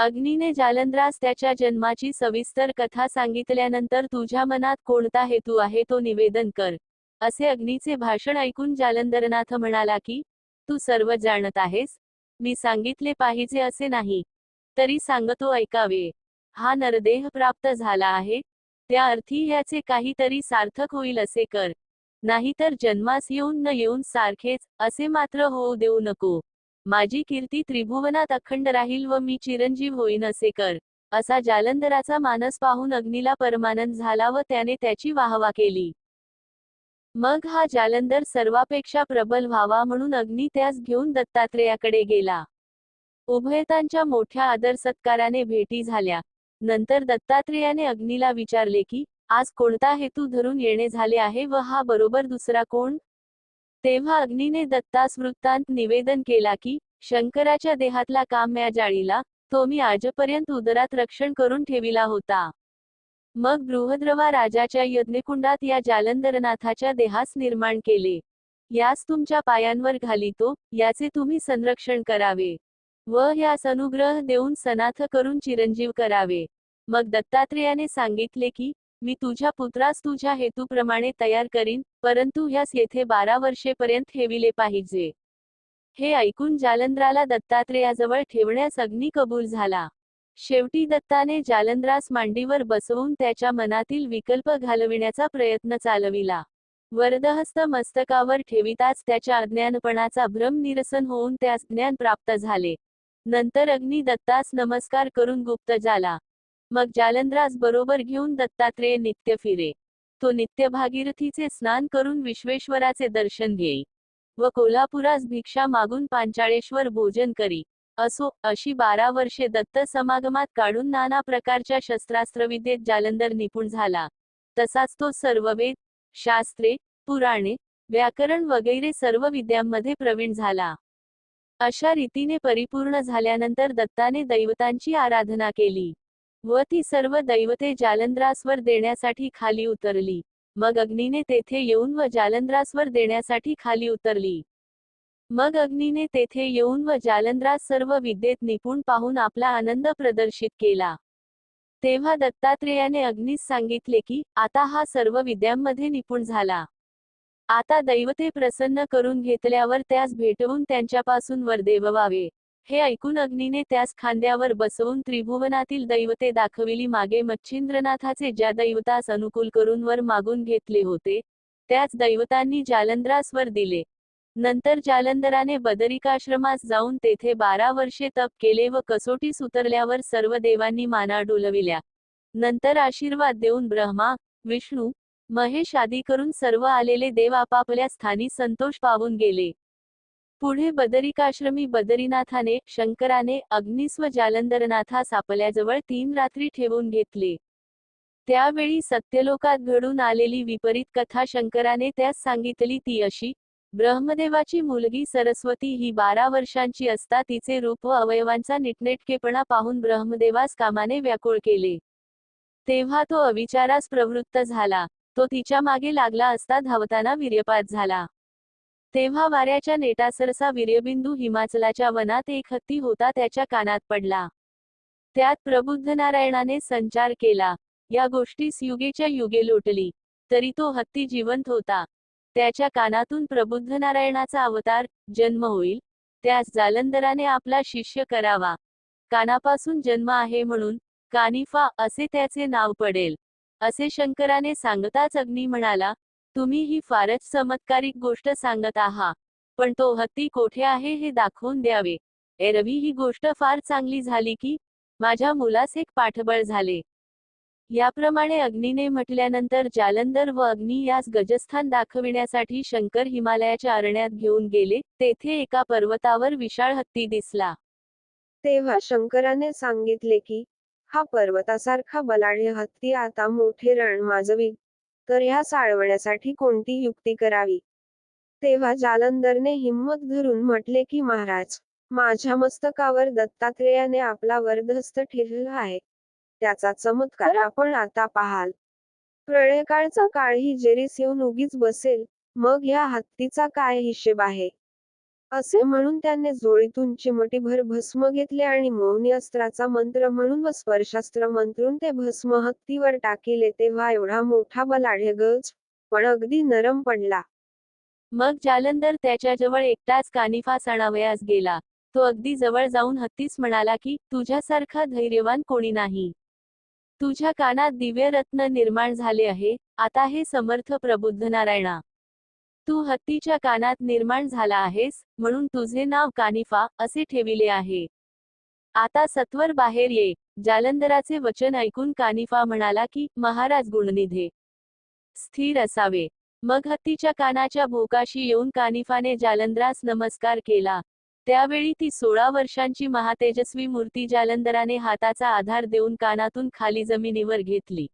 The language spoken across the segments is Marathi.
अग्नीने जालंद्रास त्याच्या जन्माची सविस्तर कथा सांगितल्यानंतर तुझ्या मनात कोणता हेतू आहे तो निवेदन कर. असे अग्नीचे भाषण ऐकून जालंधरनाथ म्हणाला की तू सर्व जाणत आहेस. मी सांगितले पाहिजे असे नाही. तरी सांगतो ऐकावे. हा नरदेह प्राप्त झाला आहे. त्या अर्थी ह्याचे काहीतरी सार्थक होईल असे कर. नाहीतर जन्मास येऊन न येऊन सारखेच असे मात्र होऊ देऊ नको. माझी कीर्ती त्रिभुवनात अखंड राहील व मी चिरंजीव होईन असे कर. असा जालंधराचा मानस पाहून अग्नीला परमानंद झाला व त्याने त्याची वाहवा केली. मग हा जालंधर सर्वापेक्षा प्रबल व्हावा म्हणून अग्नी त्यास घेऊन दत्तात्रेयाकडे गेला. उभयतांच्या मोठ्या आदर सत्काराने भेटी झाल्या. नंतर दत्तात्रेयाने अग्नीला विचारले की आज कोणता हेतू धरून येणे झाले आहे व हा बरोबर दुसरा कोण? तेव्हा अग्नीने दत्तास वृत्तांत निवेदन केला की शंकराच्या देहातला काम्या जाळीला तो मी आजपर्यंत उदरात रक्षण करून ठेविला होता. मग बृहद्रवा राजाच्या यज्ञकुंडात या जालंधरनाथाच्या देहास निर्माण केले. यास तुमच्या पायांवर घालितो याचे तुम्ही संरक्षण करावे. व यास अनुग्रह देऊन सनाथ करून चिरंजीव करावे. मग दत्तात्रेयाने सांगितले की मी तुझ्या पुत्रास तुझ्या हेतूप्रमाणे तयार करीन परंतु ह्यास येथे बारा वर्षेपर्यंत ठेविले पाहिजे. हे ऐकून जालंद्राला दत्तात्रेयाजवळ ठेवण्यास अग्नी कबूल झाला. शेवटी दत्ताने जालंद्रास मांडीवर बसवून त्याच्या मनातील विकल्प घालविण्याचा प्रयत्न चालविला. वरदहस्त मस्तकावर ठेविताच त्याच्या अज्ञानपणाचा भ्रम निरसन होऊन त्यास ज्ञान प्राप्त झाले. नंतर अग्नी दत्तास नमस्कार करून गुप्त झाला. मग जालंद्रास बरोबर घेऊन दत्तात्रेय नित्य फिरे. तो नित्य भागीरथीचे स्नान करून विश्वेश्वराचे दर्शन घेई. व कोल्हापुरास भिक्षा मागून पांचाळेश्वर भोजन करी. असो अशी बारा वर्षे दत्त समागमात काढून नाना प्रकारच्या शस्त्रास्त्रविद्येत जालंधर निपुण झाला. तसाच तो सर्व वेद शास्त्रे पुराणे व्याकरण वगैरे सर्व विद्यांमध्ये प्रवीण झाला. अशा रीतीने परिपूर्ण झाल्यानंतर दत्ताने दैवतांची आराधना केली. व ती सर्व दैवते जालंद्रासवर देण्यासाठी खाली उतरली. मग अग्नीने तेथे येऊन व जालंद्रासवर देण्यासाठी खाली उतरली. मग अग्नीने तेथे येऊन व जालंद्रास सर्व विद्येत निपुण पाहून आपला आनंद प्रदर्शित केला. तेव्हा दत्तात्रेयाने अग्नीस सांगितले की आता हा सर्व विद्यांमध्ये निपुण झाला. आता दैवते प्रसन्न करून घेतल्यावर त्यास भेटवून त्यांच्यापासून वर देववावे हे ऐकून अग्नीने त्यास खांद्यावर बसवून त्रिभुवनातील दैवते दाखविली. मागे मच्छिंद्रनाथाचे ज्या दैवतास अनुकूल करून वर मागून घेतले होते त्याच दैवतांनी जालंधरासवर दिले. नंतर जालंधराने बदरिकाश्रमास जाऊन तेथे बारा वर्षे तप केले व कसोटीस उतरल्यावर सर्व देवांनी माना डोलविल्या. नंतर आशीर्वाद देऊन ब्रह्मा विष्णू महेश आदी करून सर्व आलेले देव आपापल्या स्थानी संतोष पावून गेले. पुढे बदरिकाश्रमी बदरीनाथाने शंकराने अग्निस्व जालंदरनाथा सापल्याजवळ तीन रात्री ठेवून घेतले. त्यावेळी सत्यलोकात घडून आलेली विपरीत कथा शंकराने त्यास सांगितली ती अशी ब्रह्मदेवाची मुलगी सरस्वती ही बारा वर्षांची असता तिचे रूप व अवयवांचा नीटनेटकेपणा पाहून ब्रह्मदेवास कामाने व्याकुळ केले. तेव्हा तो अविचारास प्रवृत्त झाला. तो तिच्यामागे लागला असता धावताना वीर्यपात झाला. तेव्हा वाऱ्याच्या नेटासरसा वीर्यबिंदू हिमाचलाच्या वनात एक हत्ती होता त्याच्या कानात पडला. त्यात प्रबुद्ध नारायणाने संचार केला. या गोष्टीस युगेच्या युगे लोटली. तरी तो हत्ती जिवंत होता. त्याच्या कानातून प्रबुद्ध नारायणाचा अवतार जन्म होईल. त्यास जालंधराने आपला शिष्य करावा. कानापासून जन्म आहे म्हणून कानिफा असे त्याचे नाव पडेल. असे शंकराने सांगताच अग्नी म्हणाला तुम्ही ही फारच चमत्कारिक गोष्ट सांगत आहात पण तो हत्ती कोठे आहे हे दाखवून द्यावे. एरवी ही गोष्ट फार चांगली झाली की माझ्या मुलास एक पाठबळ झाले. याप्रमाणे अग्नीने म्हटल्यानंतर जालंधर व अग्नी यास गजस्थान दाखविण्यासाठी शंकर हिमालयाच्या अरण्यात घेऊन गेले. तेथे एका पर्वतावर विशाळ हत्ती दिसला. तेव्हा शंकराने सांगितले की हा पर्वतासारखा बलाढ्य हत्ती आता मोठे रण माजवी तर ह्या साळवण्यासाठी कोणती युक्ती करावी? तेव्हा जालंधरने हिम्मत धरून म्हटले की महाराज माझ्या मस्तकावर दत्तात्रेयाने आपला वरदहस्त ठेवला आहे. त्याचा चमत्कार आपण आता पाहाल. प्रळयकाळचा काळ ही जेरीस येऊन उगीच बसेल. मग ह्या हत्तीचा काय हिशेब आहे? असे म्हणून त्याने जोळीतून चिमटीभर भस्म घेतले आणि मौनी अस्त्राचा मंत्र म्हणून व स्पर्शास्त्र मंत्रून ते भस्म हत्तीवर टाकिले तेव्हा एवढा मोठा बलाढ्य गज पण अगदी नरम पडला. मग जालंधर त्याच्याजवळ एकटाच कानिफा सणावयास गेला. तो अगदी जवळ जाऊन हत्तीस म्हणाला की तुझ्यासारखा धैर्यवान कोणी नाही. तुझ्या कानात दिव्यरत्न निर्माण झाले आहे. आता हे समर्थ प्रबुद्ध नारायणा तू हत्तीच्या कानात निर्माण झाला आहेस म्हणून तुझे नाव कानिफा असे ठेविले आहे. आता सत्वर बाहेर ये जालंधराचे वचन ऐकून कानिफा म्हणाला की महाराज गुणनिधे. स्थिर असावे. मग हत्तीच्या कानाच्या भोकाशी येऊन कानिफाने जालंधरास नमस्कार केला. त्यावेळी ती सोळा वर्षांची महातेजस्वी मूर्ती जालंधराने हाताचा आधार देऊन कानातून खाली जमिनीवर घेतली.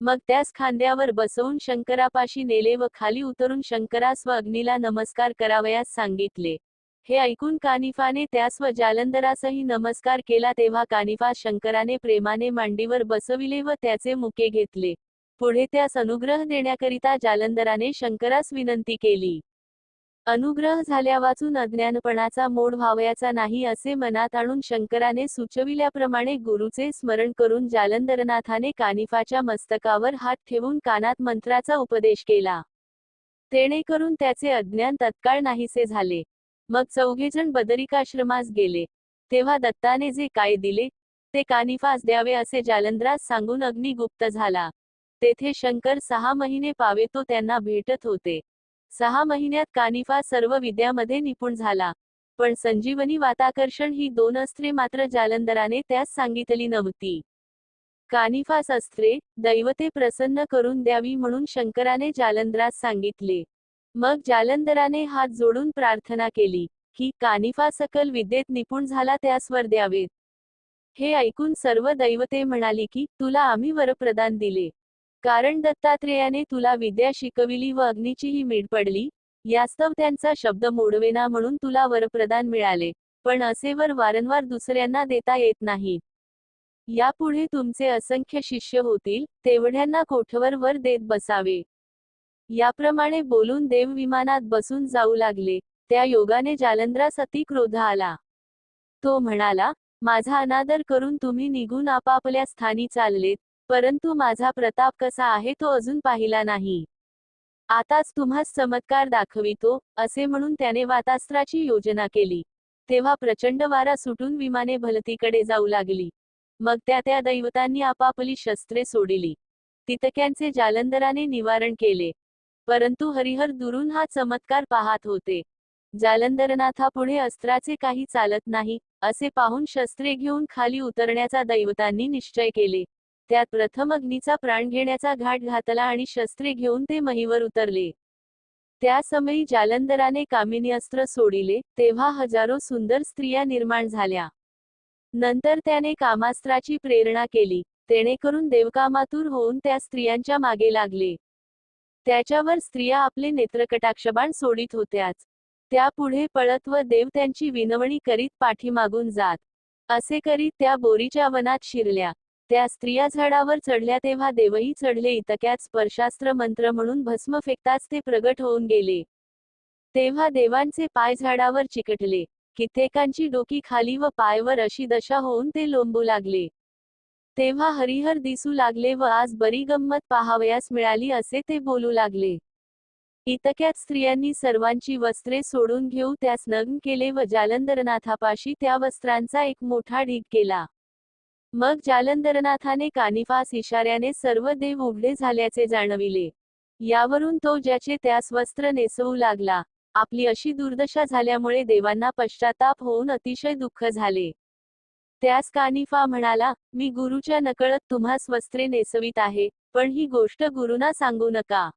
मग त्यास खांद्यावर बसवून शंकरापाशी नेले व खाली उतरून शंकरास व अग्नीला नमस्कार करावयास सांगितले. हे ऐकून कानिफाने त्यास व जालंधरासही नमस्कार केला तेव्हा कानिफा शंकराने प्रेमाने मांडीवर बसविले व त्याचे मुके घेतले. पुढे त्यास अनुग्रह देण्याकरिता जालंधराने शंकरास विनंती केली. अनुग्रह झाल्या वाचून अज्ञानपणाचा मोड व्हावयाचा नाही असे मनात आणून शंकराने सुचविल्याप्रमाणे गुरुचे स्मरण करून जालंधरनाथाने कानिफाच्या मस्तकावर हात ठेवून कानात मंत्राचा उपदेश केला. तेणे करून त्याचे अज्ञान तत्काळ नाहीसे झाले. मग चौघेजण बदरिकाश्रमास गेले. तेव्हा दत्ताने जे काय दिले ते कानिफास द्यावे असे जालंधरास सांगून अग्निगुप्त झाला. तेथे शंकर सहा महिने पावे तो त्यांना भेटत होते. सहा महिन्यात कानिफा सर्व विद्यामध्ये निपुण झाला. पण संजीवनी वाताकर्षण ही दोन अस्त्रे मात्र जालंधराने त्यास सांगितली नव्हती. कानिफास अस्त्रे दैवते प्रसन्न करून द्यावी म्हणून शंकराने जालंधरास सांगितले. मग जालंधराने हात जोडून प्रार्थना केली की कानिफा सकल विद्येत निपुण झाला त्यास वर द्यावेत. हे ऐकून सर्व दैवते म्हणाली की तुला आम्ही वरप्रदान दिले. कारण दत्तात्रेयाने तुला विद्या शिकविली व अग्नीचीही मीड पडली यास्तव त्यांचा शब्द मोडवेना म्हणून तुला वरप्रदान मिळाले पण असे वर वारंवार दुसऱ्यांना देता येत नाही. यापुढे तुमचे असंख्य शिष्य होतील तेवढ्यांना कोठवर वर देत बसावे. याप्रमाणे बोलून देव विमानात बसून जाऊ लागले त्या योगाने जालंद्रास अति क्रोध आला. तो म्हणाला माझा अनादर करून तुम्ही निघून आपापल्या स्थानी चाललेत परंतु माझा प्रताप कसा आहे तो अजून पाहिला नाही. आताच तुम्हास चमत्कार दाखवितो असे म्हणून त्याने वातास्त्राची योजना केली. तेव्हा प्रचंड वारा सुटून विमाने भलतीकडे जाऊ लागली. मग त्या त्या दैवतांनी आपापली शस्त्रे सोडिली. तितक्यांचे जालंधराने निवारण केले. परंतु हरिहर दुरून हा चमत्कार पाहत होते. जालंधरनाथा पुढे अस्त्राचे काही चालत नाही असे पाहून शस्त्रे घेऊन खाली उतरण्याचा दैवतांनी निश्चय केले. त्यात प्रथम अग्नीचा प्राण घेण्याचा घाट घातला आणि शस्त्रे घेऊन ते महीवर उतरले. त्या समयी जालंधराने कामिनी अस्त्र सोडिले तेव्हा हजारो सुंदर स्त्रिया निर्माण झाल्या. नंतर त्याने कामास्त्राची प्रेरणा केली तेणेकरून देवकामातूर होऊन त्या स्त्रियांच्या मागे लागले. त्याच्यावर स्त्रिया आपले नेत्रकटाक्षबाण सोडित होत्याच. त्यापुढे पळत व देव त्यांची विनवणी करीत पाठीमागून जात. असे करीत त्या बोरीच्या वनात शिरल्या. त्या स्त्रिया झाडावर चढल्या तेव्हा देवही चढले इतक्यात स्पर्शास्त्र मंत्र म्हणून भस्म फेकताच ते प्रगट होऊन गेले. तेव्हा देवांचे पाय झाडावर चिकटले. कित्येकांची डोकी खाली व पायवर अशी दशा होऊन ते लोंबू लागले. तेव्हा हरिहर दिसू लागले व आज बरी गंमत पाहावयास मिळाली असे ते बोलू लागले. इतक्यात स्त्रियांनी सर्वांची वस्त्रे सोडून घेऊ त्यास नग्न केले व जालंधरनाथापाशी त्या वस्त्रांचा एक मोठा ढीग केला. मग जालंधरनाथाने कानिफास इशाऱ्याने सर्व देव उघडे झाल्याचे जाणविले. यावरून तो ज्याचे त्यास वस्त्र नेसवू लागला आपली अशी दुर्दशा झाल्यामुळे देवांना पश्चाताप होऊन अतिशय दुःख झाले. त्यास कानिफा म्हणाला मी गुरुच्या नकळत तुम्हास वस्त्रे नेसवीत आहे पण ही गोष्ट गुरुना सांगू नका.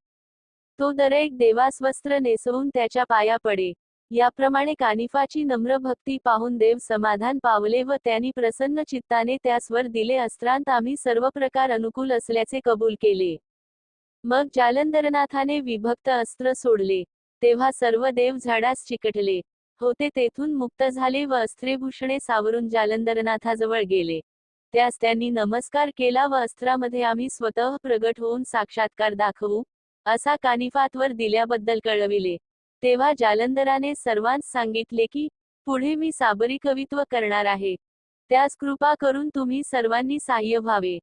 तो दरेक देवास वस्त्र नेसवून त्याच्या पाया पडे. याप्रमाणे कानिफाची नम्र भक्ती पाहून देव समाधान पावले व त्यांनी प्रसन्न चित्ताने त्यासवर दिले अस्त्रांत आम्ही सर्व प्रकार अनुकूल असल्याचे कबूल केले. मग जालंधरनाथाने विभक्त अस्त्र सोडले. तेव्हा सर्व देव झाडास चिकटले. होते तेथून मुक्त झाले व अस्त्रेभूषणे सावरून जालंधरनाथाजवळ गेले. त्यास त्यांनी नमस्कार केला व अस्त्रामध्ये आम्ही स्वतः प्रगट होऊन साक्षात्कार दाखवू असा कानिफातवर दिल्याबद्दल कळविले. तेव्हा जालंधराने सर्वांस सांगितले की पुढे मी साबरी कवित्व करणार आहे. त्यास कृपा करून तुम्ही सर्वांनी सहाय्य व्हावे.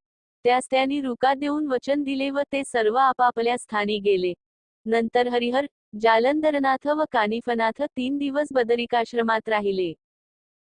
त्यास त्यांनी रुका देऊन वचन दिले व ते सर्व आपापल्या स्थानी गेले. नंतर हरिहर जालंधरनाथ व कानिफनाथ तीन दिवस बदरिकाश्रमात राहिले.